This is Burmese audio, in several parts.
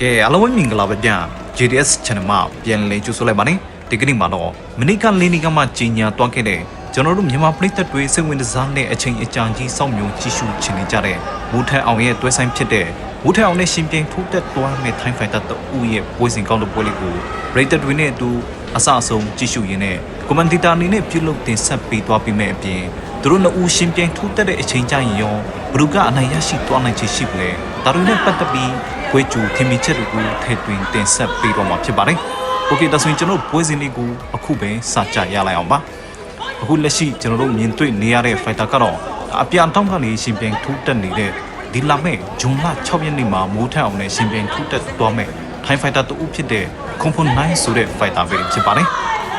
ကဲအားလုံးပဲမင်္ဂလာပါဗျာ JDS channel မှာပြန်လည်ကြိုဆိုလိုက်ပါနေဒီကနေ့မှာတော့မနိကလင်းနီကမှကြီးညာတွားခဲ့တဲ့ကျွန်တော်တို့မြန်မာပြည်သက်တွေစိတ်ဝင်စားတဲ့အချိန်အကြာကြီးစောင့်မျှော်ကြည့်ရှုချင်နေကြတဲ့မူထန်အောင်ရဲ့တွဲဆိုင်ဖြစ်တဲ့မူထန်အောင်နဲ့ရှင်ပြိုင်ထိုးတက်တွားမဲ့ထိုင်းဖိုင်တာတူရဲ့ပွဲစဉ်ကောင်းတဲ့ပွဲလေးကိုပရိသတ်တွေနဲ့အတူအဆအဆုံးကြည့်ရှုရင်းနဲ့ကွန်မန်တီတာအနေနဲ့ပြုလုပ်တင်ဆက်ပေးသွားပြီးမဲ့အပြင် သူတို့နှစ်ဦးရှင်ပြိုင်ထိုးတက်တဲ့အချိန်ကြာရင်ရောဘလူကအနိုင်ရရှိသွားနိုင်ချေရှိပလဲဒါတွေနဲ့ပတ်သက်ပြီးပွဲကျူထင်မြင်ချက်တွေကိုထည့်သွင်းတင်ဆက်ပေးတော့မှာဖြစ်ပါတယ်။ Okay ဒါဆိုရင်ကျွန်တော်ပွဲစဉ်လေးကိုအခုပဲစကြရလိုက်အောင်ပါ။အခုလက်ရှိကျွန်တော်တို့မြင်တွေ့နေရတဲ့ fighter ကတော့အပြန်တောင်းကနေရှင်ပြိုင်ထူးတက်နေတဲ့ဒီလာမဲ့ဂျွန်လ6ရက်နေ့မှာမိုးထက်အောင်နဲ့ရှင်ပြိုင်ထူးတက်သွားမဲ့ Thai fighter တူဖြစ်တဲ့ Comfort 9ဆိုတဲ့ fighter ပဲဖြစ်ပါတယ်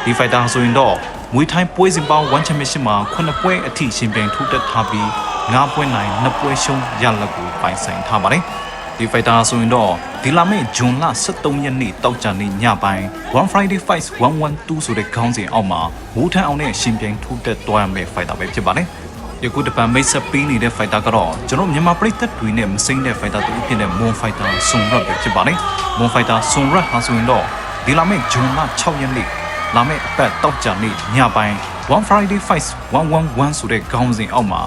ဒီ fighter ဆိုရင်တော့ မွေးထိုင်းပွဲစဉ်ပေါင်း1 championship မှာ9ပွဲအထိရှင်ပြိုင်ထူးတက်ထားပြီး9ပွဲနိုင်2ပွဲရှုံးရလဒ်ကိုပိုင်ဆိုင်ထားပါတယ်ဒီ fighter ဆိုရင်တော့ဒီလာမယ့်ဂျွန်လ23ရက်နေ့တောက်ကြနေ့ညပိုင်း One Friday Fights 112ဆိုတဲ့ခေါင်းစဉ်အောက်မှာဝူထန်အောင်နဲ့ရှင်ပြိုင်ထိုးတက်သွားရမယ့် fighter ပဲဖြစ်ပါတယ်။ယခုတပံမိတ်ဆက်ပေးနေတဲ့ fighter ကတော့ကျွန်တော်မြန်မာပြည်သက်တွေနဲ့မစိမ့်တဲ့ fighter တူဖြစ်တဲ့ Moon Fighter ဆွန်ရက်ပဲဖြစ်ပါတယ်။ Moon Fighter ဆွန်ရက်ဟာဆိုရင်တော့ဒီလာမယ့်ဂျွန်လ6ရက်နေ့ လာမယ့်အပတ်တောက်ကြနေ့ညပိုင်း One Friday Fights 111ဆိုတဲ့ခေါင်းစဉ်အောက်မှာ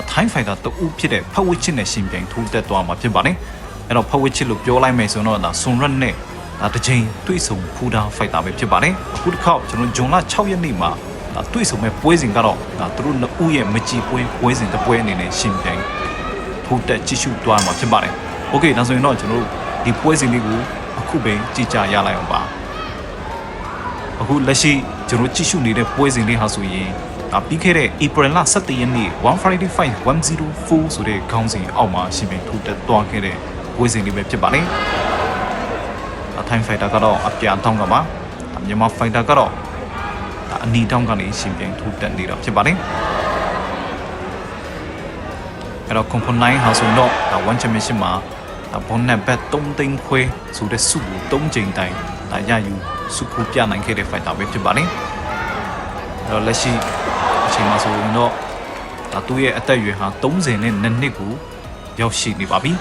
အထိုင်း fighter တူဖြစ်တဲ့ဖက်ဝစ်ချစ်နဲ့ရှင်ပြိုင်ထိုးတက်သွားမှာဖြစ်ပါတယ်။အဲ့တော့ဖက်ဝစ်ချစ်လို့ပြောလိုက်မယ်ဆိုတော့ဒါဆွန်ရက်နဲ့ဒါတစ်ချိန်တွေ့ဆုံဖူးတာ fighter ပဲဖြစ်ပါတယ်။အခုတစ်ခေါက်ကျွန်တော်ဂျွန်လ6ရက်နေ့မှာဒါတွေ့ဆုံမဲ့ပွဲစဉ်ကတော့ဒါသူတို့နှစ်ဦးရဲ့မကြည်ပွဲပွဲစဉ်တစ်ပွဲအနေနဲ့ရှင်ပြိုင်ထိုးတက်ကြည့်ရှုသွားမှာဖြစ်ပါတယ်။ Okay ဒါဆိုရင်တော့ကျွန်တော်တို့ဒီပွဲစဉ်လေးကိုအခုပဲကြည့်ကြရလိုက်အောင်ပါ။ အခုလက်ရှိကျွန်တော်ကြည့်ရှုနေတဲ့ပွဲစဉ်လေးဟာဆိုရင်ဒါပြီးခဲ့တဲ့ April လ17ရက်နေ့ One Friday Fight 104ဆိုတဲ့ခေါင်းစဉ်အောက်မှာရှင်ပြိုင်ထိုးတက်သွားခဲ့တဲ့ပွဲစဉ်လေးပဲဖြစ်ပါလိမ့်။အထိုင်းဖိုက်တာကတော့အပြန်တောင်းကပါမြန်မာဖိုက်တာကတော့အနီတောင်းကနေရှင်ပြိုင်ထိုးတက်နေတာဖြစ်ပါတယ်အဲ့တော့ကွန်ဖွန်9ဟာဆိုတော့ဒါ1 championship မှာဒါ ဘွန်နက်ဘက်3သိန်းခွဲဆိုတဲ့စုကို3ချိန်တိုင်ဒါရယူစုခုပြနိုင်ခဲ့တဲ့ဖိုက်တာပဲဖြစ်ပါတယ်အဲ့တော့လက်ရှိအချိန်မှာဆိုရင်တော့ဒါသူ့ရဲ့အသက်အရွယ်ဟာ30နဲ့2နှစ်ကိုရောက်ရှိနေပါပြီ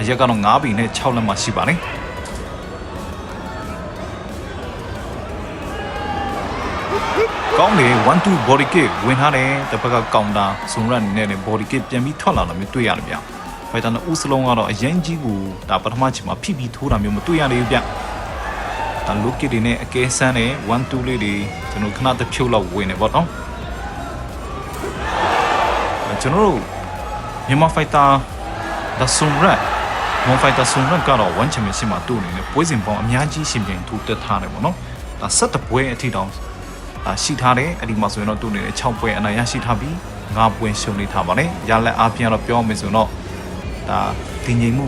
အရက်ကတော့9ဘီနဲ့6လက်မှရှိပါတယ်ကောင်းတယ်1 2 body kick ဝင်ထားတယ်တစ်ဖက်ကကောင်တာဇွန်ရအနေနဲ့လည်း body kick ပြန်ပြီးထွက်လာတာမျိုးတွေ့ရတယ်ဗျ ဖိုက်တာနဲ့ဦးစလုံးကတော့အရင်ကြီးကိုဒါပထမချိန်မှာဖိပြီးထိုးတာမျိုးမတွေ့ရသေးဘူးဗျဒါ look kit တွေနဲ့အကဲဆန်းနဲ့1 2လေးတွေကျွန်တော်ခဏတစ်ဖြုတ်လောက်ဝင်နေပေါ့နော်ကျွန်တော်တို့မြန်မာဖိုက်တာဒါဇွန်ရမွန်ဖိုက်တာဆွန်ရက်ကတော့1 championship မှာတူအနေနဲ့ပွဲစဉ်ပေါင်းအများကြီးရှင်ပြိုင်ထူတက်ထားတယ်ပေါ့နော်။ဒါ7ပွဲအထိတောင်ဒါရှိထားတယ်အဲ့ဒီမှာဆိုရင်တော့တူအနေနဲ့6ပွဲအနိုင်ရရှိထားပြီး9ပွဲရှုံးနေထားပါတယ်။ရလက်အားဖြင့်တော့ပြောမယ်ဆိုတော့ ဒါတည်ငြိမ်မှု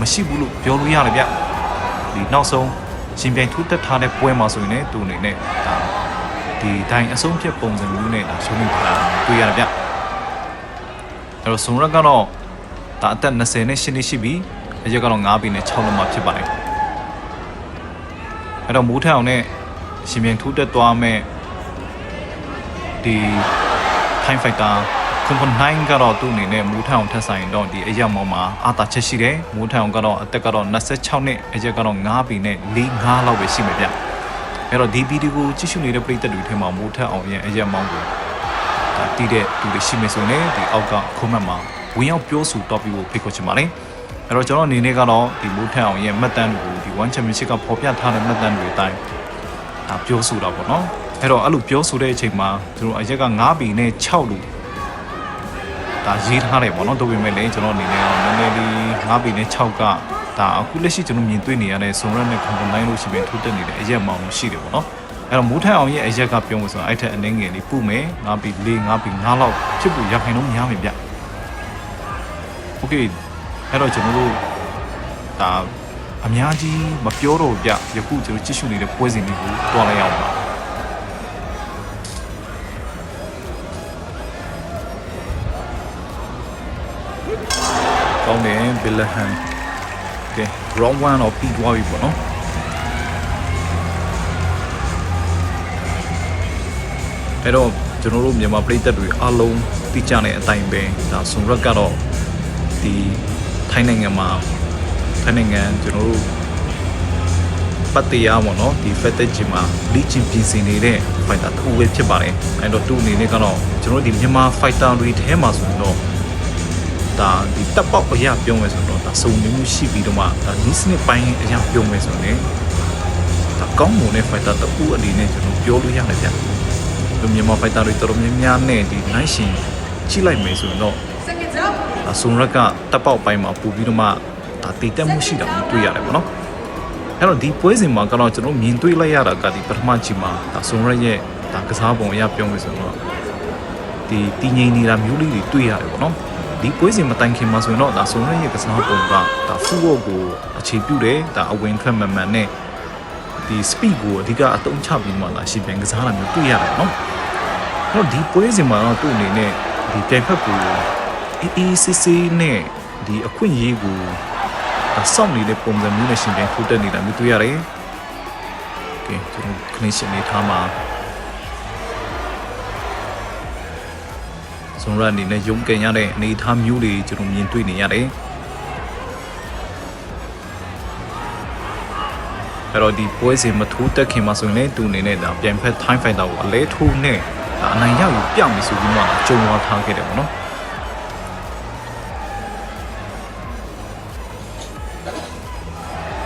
မရှိဘူးလို့ပြောလို့ရတယ်ဗျ။ဒီနောက်ဆုံးရှင်ပြိုင်ထူတက်ထားတဲ့ပွဲမှာဆိုရင်လည်းတူအနေနဲ့ဒါဒီတိုင်းအဆုံးဖြတ်ပုံစံမျိုးနဲ့ဒါရှုံးနေထားတာတွေ့ရတယ်ဗျ။အဲ့တော့ဆွန်ရက်ကတော့ဒါအသက်20နဲ့8နှစ်ရှိပြီအရက်ကတော့9ပြီနဲ့6လုံးမှဖြစ်ပါတယ်အဲ့တော့မိုးထအောင်နဲ့ရှင်မြန်ထူးတက်သွားမဲ့ဒီ time fighter ကွန်ပွန်9ကတော့သူ့အနေနဲ့မိုးထအောင်ထက်ဆိုင်တော့ဒီအရက်မောင်းမှာအာတာချက်ရှိတယ်မိုးထအောင်ကတော့အသက်ကတော့26နှစ်အရက်ကတော့9ပြီနဲ့4 5လောက်ပဲရှိမယ်ဗျအဲ့တော့ဒီဗီဒီယိုကိုကြည့်ရှုနေတဲ့ပရိသတ်တွေထဲမှာမိုးထအောင်ရဲ့အရက်မောင်းကိုဒါတည်တဲ့သူတွေရှိမယ်ဆိုရင်ဒီအောက်ကခုမှတ်မှာဝင်ရောက်ပြောဆိုတော့ပြီးဖို့ဖိတ်ခေါ်ချင်ပါတယ်အဲ့တော့ကျွန်တော်အနေနဲ့ကတော့ဒီမိုးထက်အောင်ရဲ့မှတ်တမ်းတွေကိုဒီ one championship ကပေါ်ပြထားတဲ့မှတ်တမ်းတွေအတိုင်းဒါပြောဆိုတာပေါ့နော်အဲ့တော့အဲ့လိုပြောဆိုတဲ့အချိန်မှာကျွန်တော်အရက်က9ဘီနဲ့6လို့ ဒါရေးထားတယ်ပေါ့နော်တို့ပေမဲ့လည်းကျွန်တော်အနေနဲ့ကတော့နည်းနည်းလေး9ဘီနဲ့6ကဒါအခုလက်ရှိကျွန်တော်မြင်တွေ့နေရတဲ့ zone run နဲ့ compound line လို့ရှိပြီးထိုးတက်နေတဲ့အရက်မောင်ရှိတယ်ပေါ့နော်အဲ့တော့မိုးထက်အောင်ရဲ့အရက်ကပြောလို့ဆိုတော့အဲ့ထက်အနေငယ်လေးပုမယ်9ဘီ4 9ဘီ9လောက်ဖြစ်ဖို့ရခိုင်တော့များမယ်ဗျ Okay အဲ့တော့ကျွန်တော်တို့ဒါအများကြီးမပြောတော့ဗျယခုကျွန်တော်ကြည့်ရှုနေတဲ့ပွဲစဉ်လေးကိုတွားလိုက်အောင်ပါ ကောင်းတယ်ဘယ်လဟန်ကဲ round 1တော့ပြီးသွားပြီပေါ့နော်အဲ့တော့ကျွန်တော်တို့မြန်မာပြည်သက်တွေအားလုံးသိကြတဲ့အတိုင်းပဲဒါဆွန်ရက်ကတော့ဒီထိုင်းနိုင်ငံမှာထိုင်းနိုင်ငံကျွန်တော်တို့ပတ်တရားပေါ့နော်ဒီ fetish gym မှာ legion ပြင်ဆင်နေတဲ့ fighter တစ်ခုပဲဖြစ်ပါတယ်အဲ့တော့သူ့အနေနဲ့ကတော့ကျွန်တော်တို့ဒီမြန်မာ fighter တွေထဲမှာဆိုရင်တော့ ဒါဒီတပ်ပေါက်အရာပြောမယ်ဆိုတော့ဒါစုံမျိုးမျိုးရှိပြီးတော့မှဒါနီးစနစ်ပိုင်းအရာပြောမယ်ဆိုရင်ဒါကောင်းမွန်တဲ့ fighter တစ်ခုအနေနဲ့ကျွန်တော်ပြောလို့ရတယ်ဗျဒီမြန်မာ fighter တွေတော်တော်များများနဲ့ဒီနိုင်ရှင်ကြည့်လိုက်မယ်ဆိုရင်တော့ Seconds up. ဒါဆွန်ရက်ကတပ်ပေါက်ပိုင်းမှာပူပြီးတော့မှဒါတည်တက်မှုရှိတာကိုတွေ့ရတယ်ပေါ့နော်အဲ့တော့ဒီပွဲစဉ်မှာကတော့ကျွန်တော်မြင်တွေ့လိုက်ရတာကဒီပထမချိန်မှာဒါဆွန်ရက်ရဲ့ဒါကစားပုံအရပြောမယ်ဆိုတော့ဒီတည်ငြိမ်နေတာမျိုးလေးတွေတွေ့ရတယ်ပေါ့နော် ဒီပွဲစဉ်မတိုင်ခင်မှာဆိုရင်တော့ဒါဆွန်ရက်ရဲ့ကစားပုံကဒါဖူဘော့ကိုအခြေပြုတယ်ဒါအဝင်ထွက်မှန်မှန်နဲ့ဒီ speed ကိုအဓိကအသုံးချပြီးမှလာရှင်းပြန်ကစားတာမျိုးတွေ့ရတယ်နော်အဲ့တော့ဒီပွဲစဉ်မှာတော့သူ့အနေနဲ့ဒီပြိုင်ဖက်ကိုအေးအေးဆေးဆေးနဲ့ဒီအခွင့်အရေးကိုဒါစောင့်နေတဲ့ပုံစံမျိုးနဲ့ရှင်ပြန်ထိုးတက်နေတာမျိုးတွေ့ရတယ်။ကဲကျွန်တော်ခလေးရှင်နေထားမှာ ဇွန်ရအနေနဲ့ရုံးကန်ရတဲ့အနေအထားမျိုးတွေကျွန်တော်မြင်တွေ့နေရတယ်။အဲ့တော့ဒီပွဲစဉ်မထိုးတက်ခင်မှာဆိုရင်လည်းသူအနေနဲ့ဒါပြန်ဖက် time fighter ကိုအလဲထိုးနဲ့ဒါအနိုင်ရယူပြမယ်ဆိုပြီးမှကြုံသွားထားခဲ့တယ်ပေါ့နော်။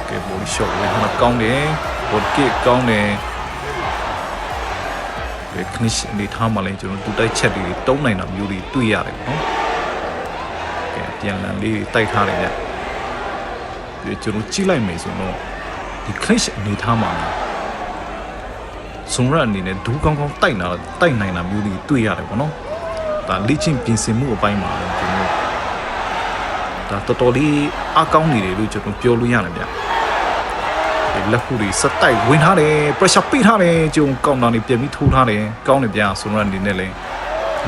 ကဲဘောရှော့ဝင်လာကောင်းတယ်ဘောကစ်ကောင်းတယ် ကဲခနစ်နေထားမှလည်းကျွန်တော်တူတိုက်ချက်တွေတုံးနိုင်တာမျိုးတွေတွေ့ရတယ်နော်ကဲပြန်လန်လေးတွေတိုက်ထားတယ်ဗျဒီကျွန်တော်ကြည့်လိုက်မယ်ဆိုတော့ဒီခနစ်အနေထားမှာဆုံးရအနေနဲ့ဒူးကောင်းကောင်းတိုက်နာတိုက်နိုင်တာမျိုးတွေတွေ့ရတယ်ပေါ့နော်ဒါလေ့ကျင့်ပြင်ဆင်မှုအပိုင်းမှာကျွန်တော်ဒါတော်တော်လေးအကောင်းနေတယ်လို့ကျွန်တော်ပြောလို့ရတယ်ဗျဒီ လက်ခုတွေစက်တိုက်ဝင်ထားတယ် pressure ပေးထားတယ်ကျုံကောင်းတာနေပြန်ပြီးထိုးထားတယ်ကောင်းတယ်ဗျာဆိုတော့အနေနဲ့လဲ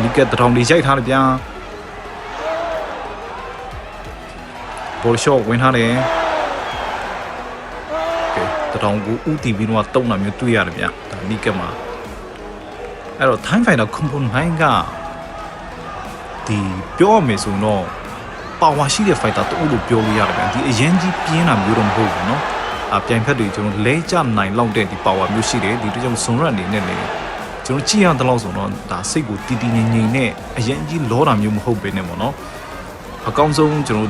လီကက်တထောင်တွေရိုက်ထားတယ်ဗျာဘောရှော့ဝင်ထားတယ်ကဲတထောင်ကိုဥတီပြီးတော့တုံးတာမျိုးတွေ့ရတယ်ဗျာဒါလီကက်မှာအဲ့တော့ time fighter component ဟိုင်းကဒီပြောရမယ်ဆိုရင်တော့ပါဝါရှိတဲ့ fighter တူလို့ပြောလို့ရတယ်ဗျာဒီအရင်ကြီးပြင်းတာမျိုးတော့မဟုတ်ဘူးเนาะ အ ပြိုင်ဖက်တွေကျွန်တော်လဲကျနိုင်လောက်တဲ့ဒီ power မျိုးရှိတယ်ဒီတို့ကြောင့်စွန်ရက်အနေနဲ့လည်းကျွန်တော်ကြည့်ရတဲ့လောက်ဆိုတော့ဒါစိတ်ကိုတီတီငြိမ်ငြိမ်နဲ့အရင်ကြီးလောတာမျိုးမဟုတ်ပဲနဲ့ပေါ့နော်အကောင်းဆုံးကျွန်တော်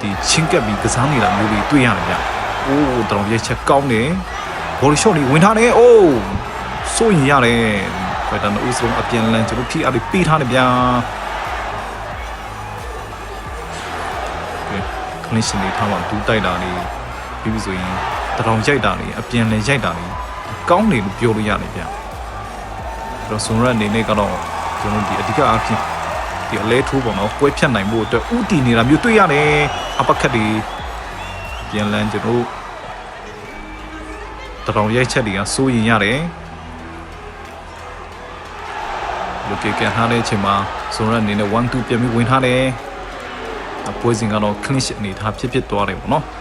ဒီချင်းကပ်ပြီးကစားနေတာမျိုးတွေတွေ့ရတယ်ဗျအိုးတော်ရဲ့ချက်ကောင်းတယ်ဘော်လီရှော့လေးဝင်ထားတယ်အိုးစိုးရင်ရတယ်ဖက်တန်ဦးဆုံးအပြန်လန်ကျွန်တော်ဖြီးအားလေးပေးထားတယ်ဗျာကဲခလင်းရှင်လေးထားမှဒူးတိုက်တာလေးပြီးပြီဆိုရင် တထောင်ရိုက်တာနေအပြန်လဲရိုက်တာနေကောင်းတယ်လို့ပြောလို့ရတယ်ဗျအဲ့တော့ဆွန်ရက်အနေနဲ့ကတော့ကျွန်တော်ဒီအဓိကအားဖြင့်ဒီအလဲထိုးပေါ့နော်ကွဲဖြတ်နိုင်ဖို့အတွက်ဥတီနေတာမျိုးတွေ့ရတယ်အပကတ်ဒီပြန်လန်းကျွန်တော်တထောင်ရိုက်ချက်တွေကစိုးရင်ရတယ်လူကေကန်ထားတဲ့အချိန်မှာဆွန်ရက်အနေနဲ့1 2ပြန်ပြီးဝင်ထားတယ်အပွဲစဉ်ကတော့ clean sheet အနေထားဖြစ်ဖြစ်သွားတယ်ပေါ့နော်အဲ့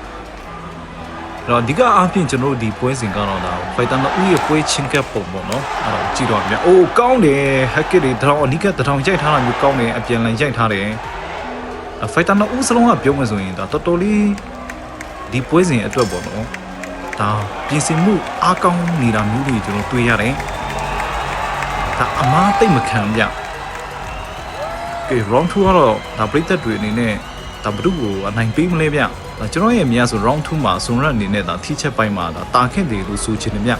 တော့အဓိကအားဖြင့်ကျွန်တော်တို့ဒီပွဲစဉ်ကတော့ဒါဖိုက်တာနှစ်ဦးရဲ့ပွဲချင်းကပ်ပုံပေါ့နော်အဲ့တော့ကြည့်တော့မြတ်အိုးကောင်းတယ်ဟက်ကစ်တွေတထောင်အနိကတထောင်ရိုက်ထားတာမျိုးကောင်းတယ်အပြန်လန်ရိုက်ထားတယ်အဖိုက်တာနှစ်ဦးစလုံးကပြောမှဆိုရင်ဒါတော်တော်လေးဒီပွဲစဉ်အတွက်ပေါ့နော်ဒါပြင်ဆင်မှုအားကောင်းနေတာမျိုးတွေကျွန်တော်တွေ့ရတယ်ဒါအမားတိတ်မခံဗျကဲ round 2ကတော့ဒါပရိသတ်တွေအနေနဲ့ဒါဘ누구ကိုအနိုင်ပေးမလဲဗျဒါ ကျွန်တော်ရဲ့အမြင်ဆို round 2မှာဆွန်ရက်အနေနဲ့ဒါထိချက်ပိုင်းမှာဒါတာခက်တယ်လို့ဆိုချင်တယ်ဗျ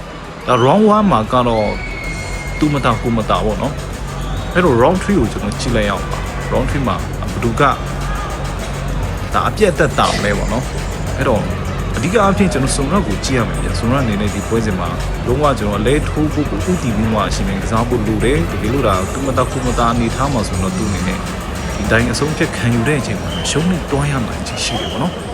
ဒါ round 1မှာကတော့သူမတာကိုမတာပေါ့နော်အဲ့တော့ round 3ကိုကျွန်တော်ကြည့်လိုက်အောင်ပါ round 3မှာဘ누구ကဒါအပြည့်အသက်တာမလဲပေါ့နော်အဲ့တော့အဓိကအဖြစ်ကျွန်တော်ဆွန်ရက်ကိုကြည့်ရမယ်ဗျဆွန်ရက်အနေနဲ့ဒီပွဲစဉ်မှာလုံးဝကျွန်တော်လဲထိုးဖို့ကိုဥတီပြီးမှအရှင်မင်းကစားဖို့လိုတယ်တကယ်လို့ဒါသူမတာကိုမတာအနေထားမှာဆိုတော့သူအနေနဲ့ဒီတိုင်းအဆုံးဖြတ်ခံယူတဲ့အချိန်မှာရှုံးနေတွားရနိုင်ချင်ရှိတယ်ပေါ့နော်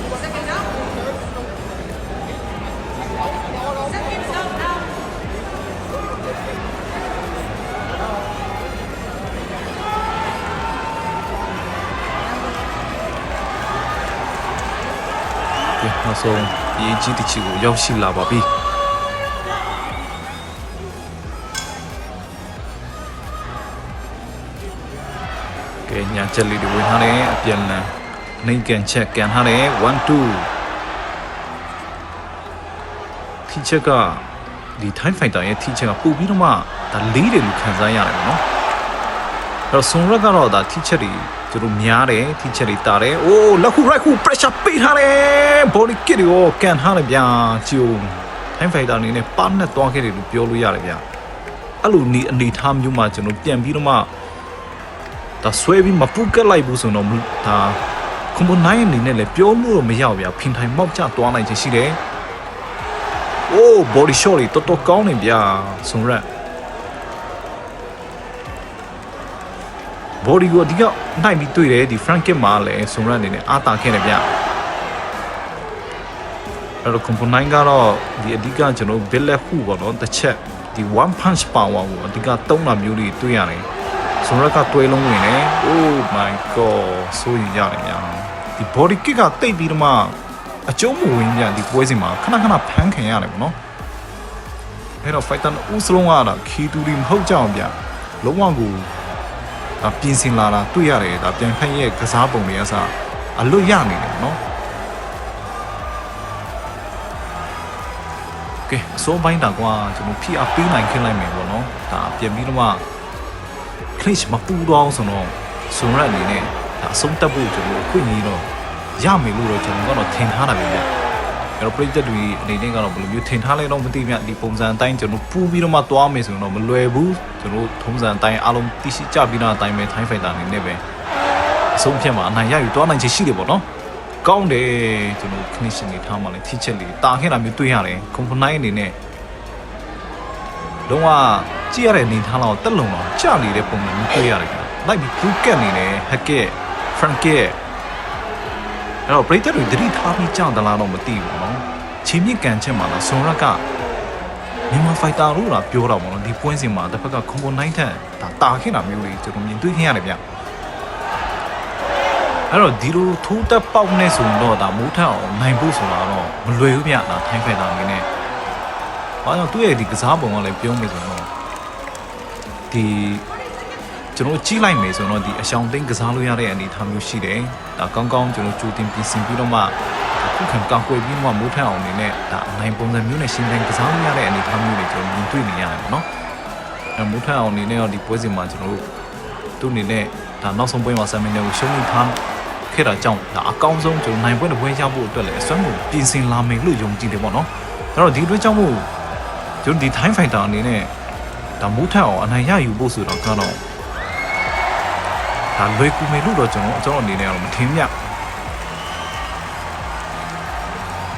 နောက်ဆုံးအရေးကြီးတစ်ချီကိုရောက်ရှိလာပါပြီကဲညာချက်လေးတွေဝင်ထားတယ်အပြန်လန်နှိမ်ကန်ချက်ကန်ထားတယ်1 2ထိချက်ကဒီထိုင်းဖိုင်တာရဲ့ထိချက်ကပို့ပြီးတော့မှဒါလေးတယ်လို့ခံစားရတယ်ပေါ့နော်အဲ့တော့ဆွန်ရက်ကတော့ဒါထိချက်တွေ သူတို့များတယ်ထိချက်တွေတာတယ်အိုးလက်ခု right ခု pressure ပေးထားတယ် body kick တွေကိုကန်ထားတယ်ဗျာဂျိုထိုင်းဖိုင်တာအနေနဲ့ပါနဲ့သွားခဲ့တယ်လို့ပြောလို့ရတယ်ဗျာအဲ့လိုနေအနေထားမျိုးမှာကျွန်တော်ပြန်ပြီးတော့မှဒါဆွဲပြီးမပုတ်ကက်လိုက်ဘူးဆိုတော့ဒါကွန်ဘိုနိုင်အနေနဲ့လည်းပြောလို့တော့မရဘူးဗျာဖင်ထိုင်မောက်ချသွားနိုင်ခြင်းရှိတယ်โอ้ body shot တွေတော်တော်ကောင်းနေဗျာဆွန်ရက် body ကိုအဓိကနိုင်ပြီးတွေ့တယ်ဒီ front kick မှာလည်းဆွန်ရက်အနေနဲ့အာတာခဲ့တယ်ဗျာအဲ့တော့ component ကတော့ဒီအဓိကကျွန်တော် billet ဟုပေါ့နော်တစ်ချက်ဒီ one punch power ကိုအဓိကသုံးတာမျိုးတွေတွေ့ရတယ်ဆွန်ရက်ကတွဲလုံးဝင်တယ် oh my god ဆိုရင်ရတယ်ဗျာဒီ body kick ကတိတ်ပြီးတော့မှအကျုံးမဝင်ပြန်ဒီပွဲစဉ်မှာခဏခဏဖမ်းခံရတယ်ပေါ့နော်အဲ့တော့ fighter ဦးစလုံးကတာခီတူဒီမဟုတ်ကြအောင်ဗျလုံးဝကို ဒါပြင်ဆင်လာတာတွေ့ရတယ်ဒါပြန်ဖက်ရဲ့ကစားပုံတွေကစအလွတ်ရနေတယ်ပေါ့နော်ကဲအစိုးပိုင်းတာကွာကျွန်တော် PR ပေးနိုင်ခင်လိုက်မယ်ပေါ့နော်ဒါပြန်ပြီးတော့မှ click မပူတော့ဆိုတော့ဆွန်ရက်အနေနဲ့ဒါအဆုံးတက်ဖို့ကျွန်တော်ခွင့်ကြီးတော့ရမယ်လို့တော့ကျွန်တော်ကတော့ထင်ထားတာပဲဗျ။ အဲ့တော့ပြည်သက်တွေအနေနဲ့ကတော့ဘယ်လိုမျိုးထင်ထားလဲတော့မသိဗျ။ဒီပုံစံအတိုင်းကျွန်တော်ပူပြီးတော့မှသွားမယ်ဆိုရင်တော့မလွယ်ဘူး။ကျွန်တော်ထုံးစံအတိုင်းအားလုံးသိရှိကြပြီးတော့အတိုင်းပဲ time fighter အနေနဲ့ပဲအဆုံးဖြတ်မှာအနိုင်ရယူသွားနိုင်ချေရှိတယ်ပေါ့နော်။ကောင်းတယ်ကျွန်တော် connection တွေထားမှလည်းထိချက်လေးတာခဲ့တာမျိုးတွေ့ရတယ်။ component အနေနဲ့လုံးဝကြည့်ရတဲ့အနေထားလောက်တက်လုံတော့ကြာနေတဲ့ပုံစံမျိုးတွေ့ရတယ်ဗျ။လိုက်ပြီး blue cat အနေနဲ့ hacket front cat အဲ့တော့ပရိသတ်တွေသတိထားပြီးကြောက်သလားတော့မသိဘူးနော်ချင်းမြင့်ကန်ချက်မှာလားဆွန်ရက်ကမြန်မာဖိုက်တာလို့လာပြောတာပေါ့နော်ဒီပွဲစဉ်မှာတစ်ဖက်ကကွန်ဘို9ထက်ဒါတာခင်တာမျိုးလေးကျွန်တော်မြင်တွေ့ခင်ရတယ်ဗျအဲ့တော့ဒီလိုထိုးတက်ပေါက်နေဆိုရင်တော့ဒါမိုးထက်အောင်နိုင်ဖို့ဆိုတာတော့မလွယ်ဘူးဗျဒါထိုင်းဖိုက်တာအနေနဲ့ဘာကြောင့်သူ့ရဲ့ဒီကစားပုံကလည်းပြောမယ်ဆိုတော့ဒီ ကျွန်တော်ကြည့်လိုက်မယ်ဆိုတော့ဒီအရှောင်သိမ်းကစားလို့ရတဲ့အနေအထားမျိုးရှိတယ်။ဒါကောင်းကောင်းကျွန်တော်ကြိုတင်ပြင်ဆင်ပြီးတော့မှခုခံကောက်ွယ်ပြီးမှမိုးထက်အောင်အနေနဲ့ဒါအနိုင်ပုံစံမျိုးနဲ့ရှင်းတိုင်းကစားလို့ရတဲ့အနေအထားမျိုးတွေကျွန်တော်မြင်တွေ့နေရတယ်ပေါ့နော်။အဲမိုးထက်အောင်အနေနဲ့တော့ဒီပွဲစဉ်မှာကျွန်တော်တို့သူ့အနေနဲ့ဒါနောက်ဆုံးပွဲမှာဆမ်မင်နယ်ကိုရှုံးနေထားခဲ့တာကြောင့်ဒါအကောင်းဆုံးကျွန်တော်နိုင်ပွဲတစ်ပွဲရဖို့အတွက်လည်းအစွမ်းကိုပြင်ဆင်လာမယ်လို့ယုံကြည်တယ်ပေါ့နော်။အဲ့တော့ဒီအတွက်ကြောင့်မို့ကျွန်တော်ဒီ time fighter အနေနဲ့ဒါမိုးထက်အောင်အနိုင်ရယူဖို့ဆိုတော့ကတော့ ဒါလွယ်ကူမယ်လို့တော့ကျွန်တော်ကျွန်တော်အနေနဲ့ကတော့မထင်မြ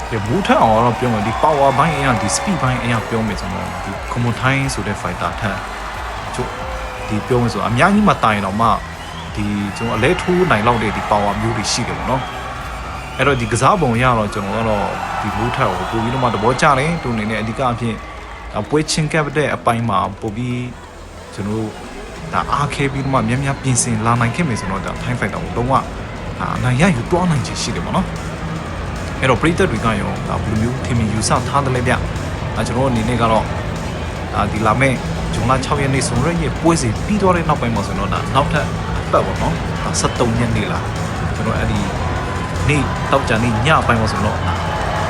ဒီမူထအောင်တော့ပြောမယ်ဒီ power ဘိုင်းအရာဒီ speed ဘိုင်းအရာပြောမယ်ဆိုတော့ဒီ common time ဆိုတဲ့ fighter ထက်ကျို့ဒီပြောမယ်ဆိုအများကြီးမှတိုင်တော့မှဒီကျွန်တော်အလဲထိုးနိုင်လောက်တဲ့ဒီ power မျိုးတွေရှိတယ်ပေါ့နော်အဲ့တော့ဒီကစားပုံရတော့ကျွန်တော်ကတော့ဒီမူထက်ကိုပို့ပြီးတော့မှသဘောကျတယ်သူအနေနဲ့အဓိကအဖြစ်ပွဲချင်းကပ်တဲ့အပိုင်းမှာပို့ပြီးကျွန်တော် ဒါအားခဲပြီးတော့မှများများပြင်ဆင်လာနိုင်ခဲ့မယ်ဆိုတော့ဒါ time fighter ကိုတော့ကအနိုင်ရယူတွားနိုင်ချင်ရှိတယ်ပေါ့နော်အဲ့တော့ပရိသတ်တွေကရောဒါဘယ်လိုမျိုးထင်မြင်ယူဆထားတယ်လဲဗျအဲကျွန်တော်အနေနဲ့ကတော့ဒါဒီလာမဲ့ဂျွန်လ6ရက်နေ့ဆိုရရဲ့ပွဲစီပြီးသွားတဲ့နောက်ပိုင်းမှာဆိုတော့ဒါနောက်ထပ်အပတ်ပေါ့နော်ဒါ73ရက်နေ့လာကျွန်တော်အဲ့ဒီနေ့တောက်ကြနေ့ညပိုင်းမှာဆိုတော့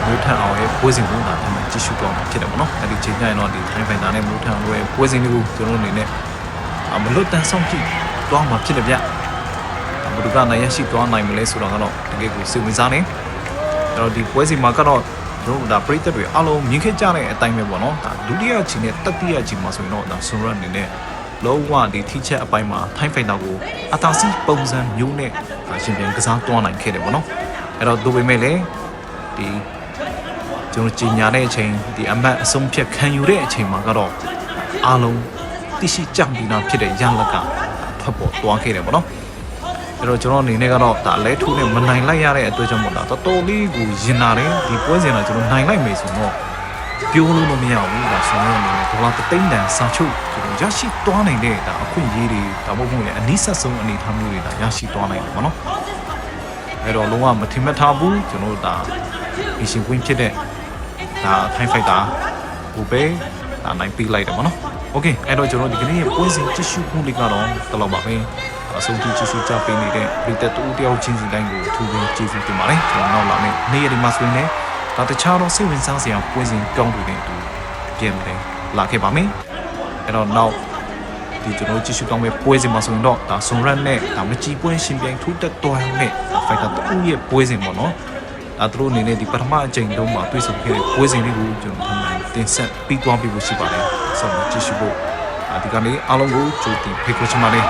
မိုးထန်အောင်ရဲ့ပွဲစဉ်ကိုဒါအမှကြည့်ရှုတော့မှာဖြစ်တယ်ပေါ့နော်အဲ့ဒီချိန်ကျရင်တော့ဒီ time fighter နဲ့မိုးထန်အောင်ရဲ့ပွဲစဉ်တွေကိုကျွန်တော်အနေနဲ့အ မလွတ်တန်းဆောင်ကြည့်သွားမှာဖြစ်တယ်ဗျအမတို့ကနိုင်ရရှိသွားနိုင်မလဲဆိုတော့ကတော့တကယ်ကိုစိတ်ဝင်စားနေအဲ့တော့ဒီပွဲစီမှာကတော့တို့ဒါပရိသတ်တွေအားလုံးမြင်ခဲ့ကြတဲ့အတိုင်းပဲပေါ့နော်ဒါဒုတိယအချိန်နဲ့တတိယအချိန်မှာဆိုရင်တော့ဒါဆွန်ရအနေနဲ့လုံးဝဒီထိချက်အပိုင်းမှာ time fighter ကိုအတားစီပုံစံမျိုးနဲ့ရှင်ပြန်ကစားသွားနိုင်ခဲ့တယ်ပေါ့နော်အဲ့တော့တို့ပေမဲ့လည်းဒီကျွန်တော်ကြီးညာတဲ့အချိန်ဒီအမတ်အဆုံးဖြတ်ခံယူတဲ့အချိန်မှာကတော့အားလုံး သိရှိကြပြီးသားဖြစ်တဲ့ရလကထွက်ပေါ်သွားခဲ့တယ်ပေါ့နော်အဲ့တော့ကျွန်တော်အနေနဲ့ကတော့ဒါအလဲထိုးနဲ့မနိုင်လိုက်ရတဲ့အတွက်ကြောင့်မို့လားတော်တော်လေးကိုရင်နာတယ်ဒီပွဲစဉ်ကကျွန်တော်နိုင်လိုက်မယ်ဆိုတော့ပြောလို့မရဘူးဒါဆိုတော့အနေနဲ့ဒေါ်လာတသိန်းတန်စာချုပ်ကျွန်တော်ရရှိသွားနိုင်တဲ့ဒါအခွင့်အရေးတွေဒါမှမဟုတ်လည်းအနည်းဆက်ဆုံးအနေအထားမျိုးတွေဒါရရှိသွားနိုင်တယ်ပေါ့နော်အဲ့တော့လုံးဝမထင်မှတ်ထားဘူးကျွန်တော်တို့ဒါအရှင်ကွင်းဖြစ်တဲ့ဒါထိုင်းဖိုက်တာဟိုပဲဒါနိုင်ပြီးလိုက်တယ်ပေါ့နော် โอเคအဲ့တော့ကျွန်တော်ဒီကနေ့ရဲ့ပွဲစဉ်ကြည့်ရှုမှုလေးကတော့တလောက်ပါပဲအဆုံးထိကြည့်ရှုကြပေးနေတဲ့ပြည်သက်တူတယောက်ချင်းစီတိုင်းကိုအထူးပဲကျေးဇူးတင်ပါတယ်ကျွန်တော်နောက်လာမယ့်နေ့ရက်ဒီမှာဆိုရင်လည်း ဒါတခြားတော့စိတ်ဝင်စားစရာပွဲစဉ်ကောင်းတွေနဲ့အတူပြန်လဲလာခဲ့ပါမယ်အဲ့တော့နောက်ဒီကျွန်တော်ကြည့်ရှုကောင်းမဲ့ပွဲစဉ်မှာဆိုရင်တော့ဒါဆွန်ရတ်နဲ့ဒါမကြည်ပွဲရှင်ပြိုင်ထူးတက်တော်နဲ့ဖိုက်တာတူရဲ့ပွဲစဉ်ပေါ့နော်အဲသူတို့အနေနဲ့ဒီပထမအကြိမ်တုန်းမှာတွေ့ဆုံခဲ့တဲ့ပွဲစဉ်လေးကိုကျွန်တော်ထပ်မံ တင်ဆက်ပြီးသွားပြီးဖို့ရှိပါတယ်ဆိုတော့ကြည့်ရှုဖို့အဒီကနေ့အားလုံးကိုကြိုတင်ဖိတ်ခေါ်ချင်ပါတယ်